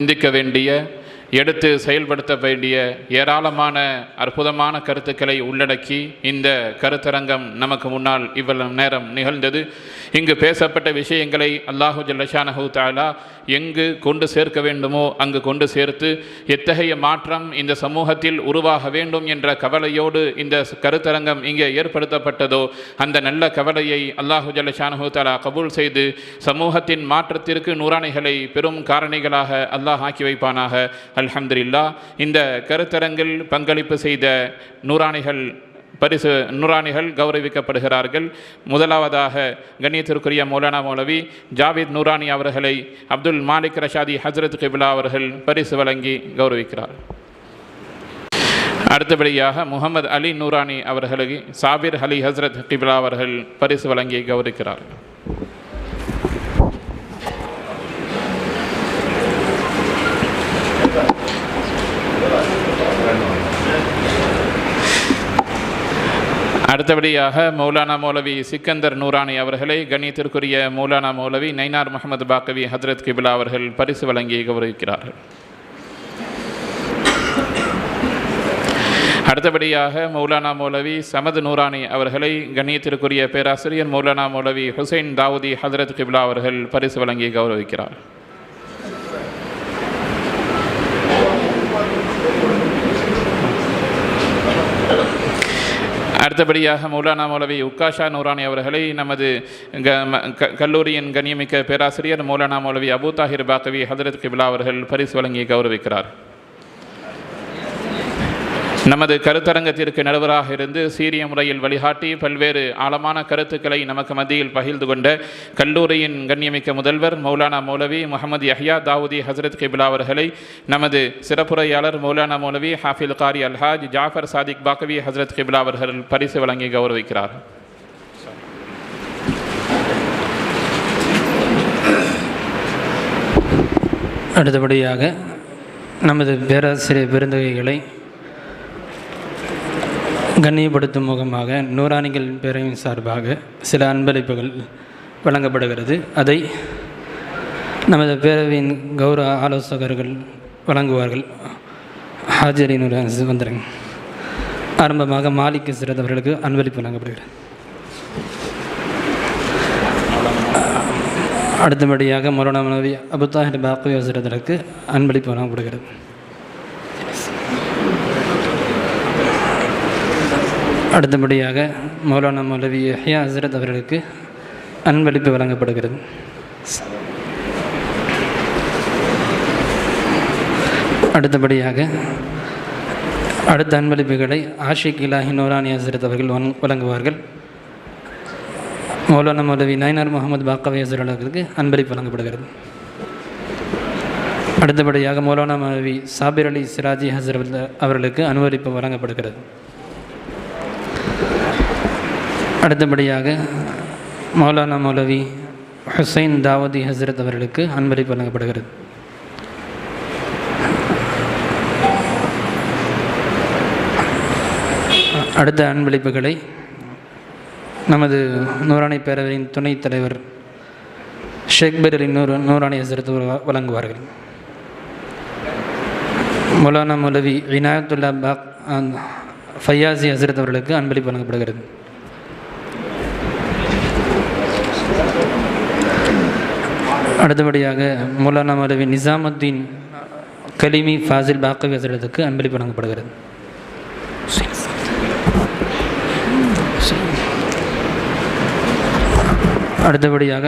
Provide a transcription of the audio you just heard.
சிந்திக்க வேண்டிய எடுத்து செயல்படுத்த வேண்டிய ஏராளமான அற்புதமான கருத்துக்களை உள்ளடக்கி இந்த கருத்தரங்கம் நமக்கு முன்னால் இவ்வளவு நேரம் நிகழ்ந்தது. இங்கு பேசப்பட்ட விஷயங்களை அல்லாஹு ஜல்லஷானஹு தாலா எங்கு கொண்டு சேர்க்க வேண்டுமோ அங்கு கொண்டு சேர்த்து எத்தகைய மாற்றம் இந்த சமூகத்தில் உருவாக வேண்டும் என்ற கவலையோடு இந்த கருத்தரங்கம் இங்கே ஏற்படுத்தப்பட்டதோ அந்த நல்ல கவலையை அல்லாஹு ஜல்லஷானஹு தாலா கபூல் செய்து சமூகத்தின் மாற்றத்திற்கு நூறாணிகளை பெரும் காரணிகளாக அல்லாஹ் ஆக்கி வைப்பானாக. அல்ஹம்துல்லா இந்த கருத்தரங்கில் பங்களிப்பு செய்த நூறாணிகள் பரிசு நூறாணிகள் கௌரவிக்கப்படுகிறார்கள். முதலாவதாக கண்ணியத்திற்குரிய மௌலானா மௌலவி ஜாவித் நூரானி அவர்களை அப்துல் மாலிக் ரஷாதி ஹசரத் கிபிலா அவர்கள் பரிசு வழங்கி கௌரவிக்கிறார். அடுத்தபடியாக முகமது அலி நூரானி அவர்களுக்கு சாபிர் அலி ஹஸ்ரத் கிபிலா அவர்கள் பரிசு வழங்கி கௌரவிக்கிறார். அடுத்தபடியாக மௌலானா மௌலவி சிக்கந்தர் நூரானி அவர்களை கணித்திற்குரிய மௌலானா மௌலவி நைனார் முகமது பாக்கவி ஹஜரத் கிபிலா அவர்கள் பரிசு வழங்கி கௌரவிக்கிறார்கள். அடுத்தபடியாக மௌலானா மௌலவி சமது நூரானி அவர்களை கணியத்திற்குரிய பேராசிரியர் மௌலானா மௌலவி ஹுசைன் தாவூதி ஹஜரத் கிபிலா அவர்கள் பரிசு வழங்கி கௌரவிக்கிறார். அடுத்தபடியாக மௌலானா மௌலவி உக்காஷா நூரானி அவர்களை நமது க ம- கல்லூரியின் கண்ணியமிக்க பேராசிரியர் மௌலானா மௌலவி அபு தாஹிர் பாக்கவி ஹதரத் கிபிலா அவர்கள் பரிசு வழங்கி கௌரவிக்கிறார். நமது கருத்தரங்கத்திற்கு நடுவராக இருந்து சீரிய முறையில் வழிகாட்டி பல்வேறு ஆழமான கருத்துக்களை நமக்கு மத்தியில் பகிர்ந்து கொண்ட கல்லூரியின் கண்ணியமிக்க முதல்வர் மௌலானா மௌலவி முகமது யஹ்யா தாவூதி ஹசரத் கிபிலா அவர்களை நமது சிறப்புரையாளர் மௌலானா மௌலவி ஹாஃபில் காரி அல்ஹாஜ் ஜாஃபர் சாதிக் பாக்கவி ஹசரத் கிபிலா அவர்கள் பரிசு வழங்கி கௌரவிக்கிறார். அடுத்தபடியாக நமது பேராசிரியர் விருந்தகைகளை கண்ணியப்படுத்தும் முகமாக நூறானிகள் பேரவையின் சார்பாக சில அன்பளிப்புகள் வழங்கப்படுகிறது. அதை நமது பேரவையின் கௌரவ ஆலோசகர்கள் வழங்குவார்கள். ஹாஜரி நூறு வந்துடுங்க ஆரம்பமாக மாலிக் சிறந்தவர்களுக்கு அன்பளிப்பு வழங்கப்படுகிறது. அடுத்தபடியாக மௌலானா மனவி அபுத்தாஹிர் பாக்கவி சிறதற்கு அன்பளிப்பு வழங்கப்படுகிறது. அடுத்தபடியாக மௌலானா மௌலவி யஹ்யா ஹசரத் அவர்களுக்கு அன்பளிப்பு வழங்கப்படுகிறது. அடுத்தபடியாக அடுத்த அன்பளிப்புகளை ஆஷிக் இலாஹி நூரானி ஹசரத் அவர்கள் வழங்குவார்கள். மௌலானா மௌலவி நயனார் முகமது பாக்கவி ஹசரத் அவர்களுக்கு அன்பளிப்பு வழங்கப்படுகிறது. அடுத்தபடியாக மௌலானா மௌலவி சாபிர் அலி சிராஜி ஹசரத் அவர்களுக்கு அனுமதிப்பு வழங்கப்படுகிறது. அடுத்தபடியாக மௌலானா மௌலவி ஹுசைன் தாவதி ஹசரத் அவர்களுக்கு அன்பளிப்பு வழங்கப்படுகிறது. அடுத்த அன்பளிப்புகளை நமது நூறாணி பேரவையின் துணைத் தலைவர் ஷேக் பர் நூறு நூறாணி ஹசரத் வழங்குவார்கள். மௌலானா மௌலவி விநாயகத்துல்லா பாக் ஃபையாசி ஹசரத் அவர்களுக்கு அன்பளிப்பு வழங்கப்படுகிறது. அடுத்தபடியாக மௌலானா மௌலவி நிசாமுத்தீன் கலிமி ஃபாசில் பாக்கவி ஹசரத்துக்கு அன்பளிப்பு வழங்கப்படுகிறது. அடுத்தபடியாக